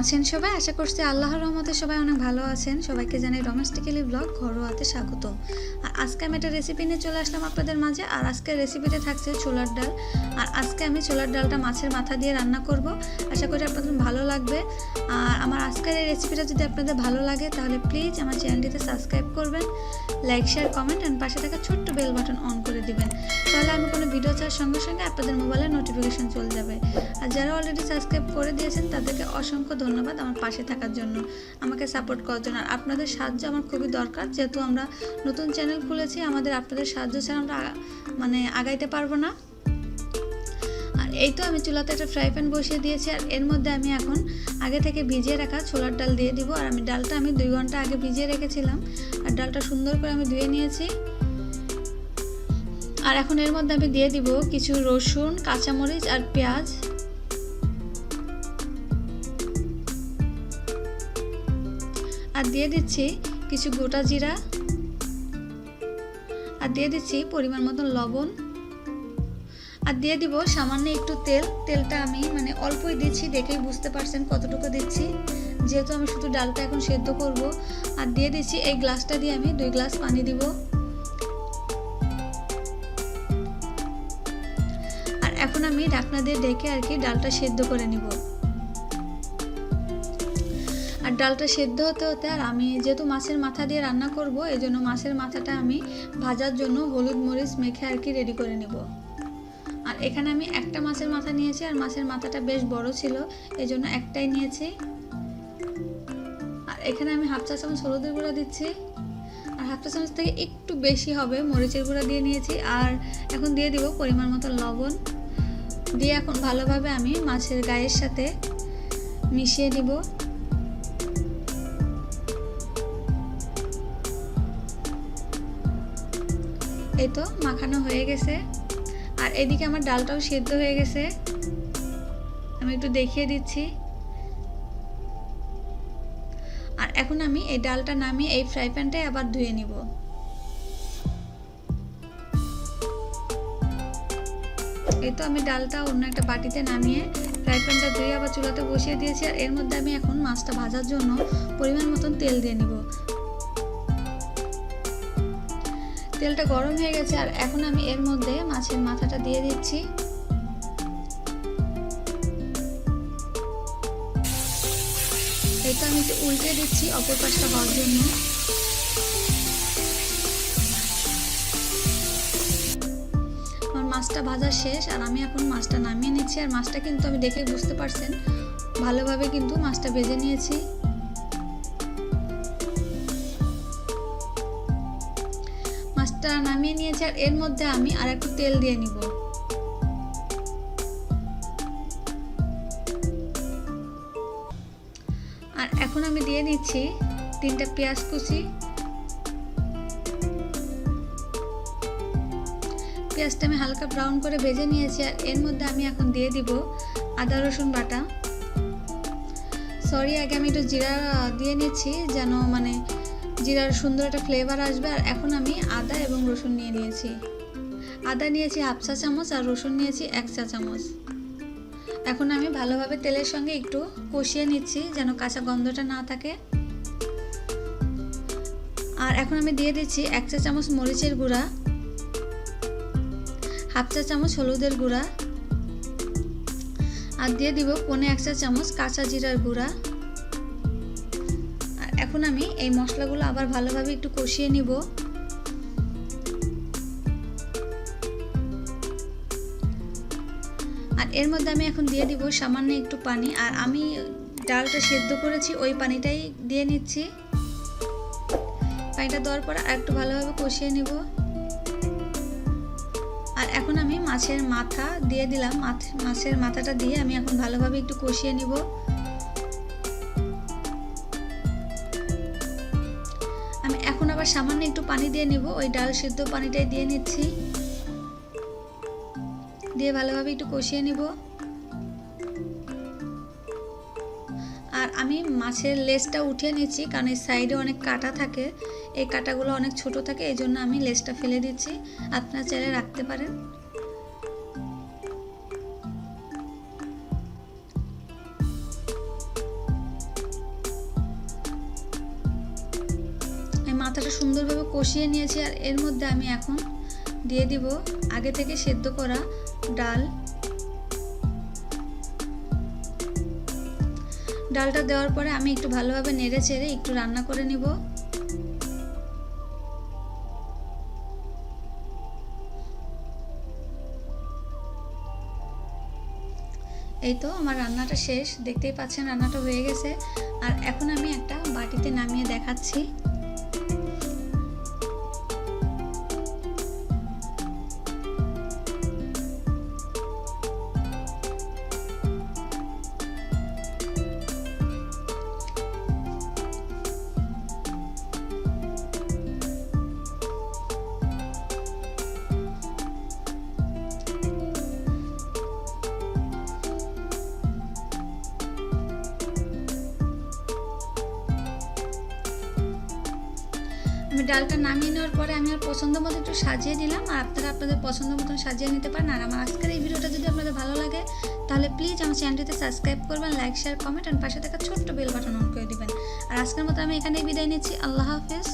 আছেন সবাই? আশা করছি আল্লাহর রহমতে সবাই অনেক ভালো আছেন। সবাইকে জানাই ডোমেস্টিক্যালি ব্লগ ঘরোয়াতে স্বাগত। আর আজকে আমি একটা রেসিপি নিয়ে চলে আসলাম আপনাদের মাঝে। আর আজকের রেসিপিতে থাকছে ছোলার ডাল। আর আজকে আমি ছোলার ডালটা মাছের মাথা দিয়ে রান্না করব। আশা করি আপনাদের ভালো লাগবে। আর আমার আজকের এই রেসিপিটা যদি আপনাদের ভালো লাগে, তাহলে প্লিজ আমার চ্যানেলটিতে সাবস্ক্রাইব করবেন লাইক শেয়ার কমেন্ট অ্যান্ড পাশে থাকা ছোট্ট বেল বাটন অন করে দিবেন। তাহলে আমি কোনো ভিডিও ছাড়ার সঙ্গে সঙ্গে আপনাদের মোবাইলে নোটিফিকেশন আর যারা অলরেডি সাবস্ক্রাইব করে দিয়েছেন, তাদেরকে অসংখ্য ধন্যবাদ আমার পাশে থাকার জন্য। আমাকে সাপোর্ট করার জন্য। আর আপনাদের সাহায্য আমার খুবই দরকার। যেহেতু আমরা নতুন চ্যানেল খুলেছি, আমাদের আপনাদের সাহায্য ছাড়া আমরা মানে আগাইতে পারব না। আর এই তো আমি চুলাতে একটা ফ্রাই প্যান বসিয়ে দিয়েছি। আর এর মধ্যে আমি এখন আগে থেকে ভিজিয়ে রাখা ছোলার ডাল দিয়ে দিব। আর আমি ডালটা আমি দুই ঘণ্টা আগে ভিজিয়ে রেখেছিলাম। আর ডালটা সুন্দর করে আমি ধুয়ে নিয়েছি। আর এখন এর মধ্যে আমি দিয়ে দিব কিছু রসুন, কাঁচামরিচ আর পেঁয়াজ। আর দিয়ে দিচ্ছি কিছু গোটা জিরা। আর দিয়ে দিচ্ছি পরিমাণ মতন লবণ। আর দিয়ে দিব সামান্য একটু তেল। তেলটা আমি মানে অল্পই দিচ্ছি, দেখেই বুঝতে পারছেন কতটুকু দিচ্ছি। যেহেতু আমি শুধু ডালটা এখন সেদ্ধ করব। আর দিয়ে দিচ্ছি এই গ্লাসটা দিয়ে আমি দুই গ্লাস পানি দিব। আর এখন আমি ঢাকনা দিয়ে ডেকে আর কি ডালটা সেদ্ধ করে নিব। আর ডালটা সেদ্ধ হতে হতে আর আমি যেহেতু মাছের মাথা দিয়ে রান্না করব এই জন্য মাছের মাথাটা আমি ভাজার জন্য হলুদ মরিচ মেখে আর কি রেডি করে নেব। আর এখানে আমি একটা মাছের মাথা নিয়েছি, আর মাছের মাথাটা বেশ বড় ছিল এই জন্য একটাই নিয়েছি। আর এখানে আমি হাফ চা চামচ হলুদের গুঁড়া দিচ্ছি। আর হাফ চা চামচ থেকে একটু বেশি হবে, মরিচের গুঁড়া দিয়ে নিয়েছি। আর এখন দিয়ে দিব পরিমাণ মতো লবণ। দিয়ে এখন ভালোভাবে আমি মাছের গায়ের সাথে মিশিয়ে দিব এই তো মাখানো হয়ে গেছে। আর এদিকে আমার ডালটাও সেদ্ধ হয়ে গেছে। আমি একটু দেখিয়ে দিচ্ছি। আর এখন আমি এই ডালটা নামিয়ে এই ফ্রাই প্যানটাই আবার ধুয়ে নিব। এই তো আমি ডালটা অন্য একটা বাটিতে নামিয়ে ফ্রাই প্যানটা ধুয়ে আবার চুলাতে বসিয়ে দিয়েছি। আর এর মধ্যে আমি এখন মাছটা ভাজার জন্য পরিমাণ মতন তেল দিয়ে নিব। তেলটা গরম হয়ে গেছে আর এখন আমি এর মধ্যে মাছের মাথাটা দিয়ে দিচ্ছি। এটা আমি একটু উল্টে দিচ্ছি অপর পাশটা হওয়ার জন্য। আমার মাছটা ভাজা শেষ আর আমি এখন মাছটা নামিয়ে নিচ্ছি। আর মাছটা কিন্তু আমি দেখে বুঝতে পারছেন, ভালোভাবে কিন্তু মাছটা ভেজে নিয়েছি। মাছটা নামিয়ে নিয়েছি আর এর মধ্যে আমি আর একটু তেল দিয়ে নিব। আর এখন আমি দিয়ে দিচ্ছি তিনটা পেঁয়াজ কুচি। পেঁয়াজটা আমি হালকা ব্রাউন করে ভেজে নিয়েছি আর এর মধ্যে আমি এখন দিয়ে দিব আদা, রসুন বাটা। সরি, আগে আমি একটু জিরা দিয়ে নিচ্ছি যেন মানে জিরার সুন্দর একটা ফ্লেভার আসবে আর এখন আমি আদা এবং রসুন নিয়ে নিয়েছি। আদা নিয়েছি হাফ চা চামচ আর রসুন নিয়েছি এক চা চামচ। এখন আমি ভালোভাবে তেলের সঙ্গে একটু কষিয়ে নিচ্ছি যেন কাঁচা গন্ধটা না থাকে। আর এখন আমি দিয়ে দিচ্ছি এক চা চামচ মরিচের গুঁড়া হাফ চা চামচ হলুদের গুঁড়া, আর দিয়ে দিব পনে এক চা চামচ কাঁচা জিরার গুঁড়া। এখন আমি এই মশলাগুলো আবার ভালোভাবে একটু কষিয়ে নিব। আর এর মধ্যে আমি এখন দিয়ে দিব সামান্য একটু পানি। আর আমি ডালটা সেদ্ধ করেছি, ওই পানিটাই দিয়ে নিচ্ছি। পানিটা দেওয়ার পর আর একটু ভালোভাবে কষিয়ে নিব। আর এখন আমি মাছের মাথা দিয়ে দিলাম। মাছ- মাছের মাথাটা দিয়ে আমি এখন ভালোভাবে একটু কষিয়ে নিব। আবার সামান্য একটু পানি দিয়ে নেব। ওই ডাল সিদ্ধ পানিটাই দিয়ে নিচ্ছি। দিয়ে ভালোভাবে একটু কষিয়ে নেব। আর আমি মাছের লেজটা উঠিয়ে নিচ্ছি, কারণ এই সাইডে অনেক কাটা থাকে। এই কাটাগুলো অনেক ছোট থাকে এই জন্য আমি লেসটা ফেলে দিচ্ছি। আপনারা চাইলে রাখতে পারেন। মাথাটা সুন্দরভাবে কষিয়ে নিয়েছি আর এর মধ্যে আমি এখন দিয়ে দিব আগে থেকে সেদ্ধ করা ডাল। ডালটা দেওয়ার পরে আমি একটু ভালোভাবে নেড়ে চেড়ে একটু রান্না করে নিব। এই তো আমার রান্নাটা শেষ, দেখতেই পাচ্ছেন রান্নাটা হয়ে গেছে। আর এখন আমি একটা বাটিতে নামিয়ে দেখাচ্ছি। আমি ডালটা নামিয়ে নেওয়ার পরে আমি আর পছন্দ মতো একটু সাজিয়ে নিলাম আর আপনারা আপনাদের পছন্দ মতন সাজিয়ে নিতে পারেন। আর আমার আজকের এই ভিডিওটা যদি আপনাদের ভালো লাগে, তাহলে প্লিজ আমার চ্যানেলটিতে সাবস্ক্রাইব করবেন লাইক শেয়ার কমেন্ট আর পাশে থাকা ছোট্ট বেল বাটন অন করে দিবেন। আর আজকের মতো আমি এখানেই বিদায় নিচ্ছি। আল্লাহ হাফেজ।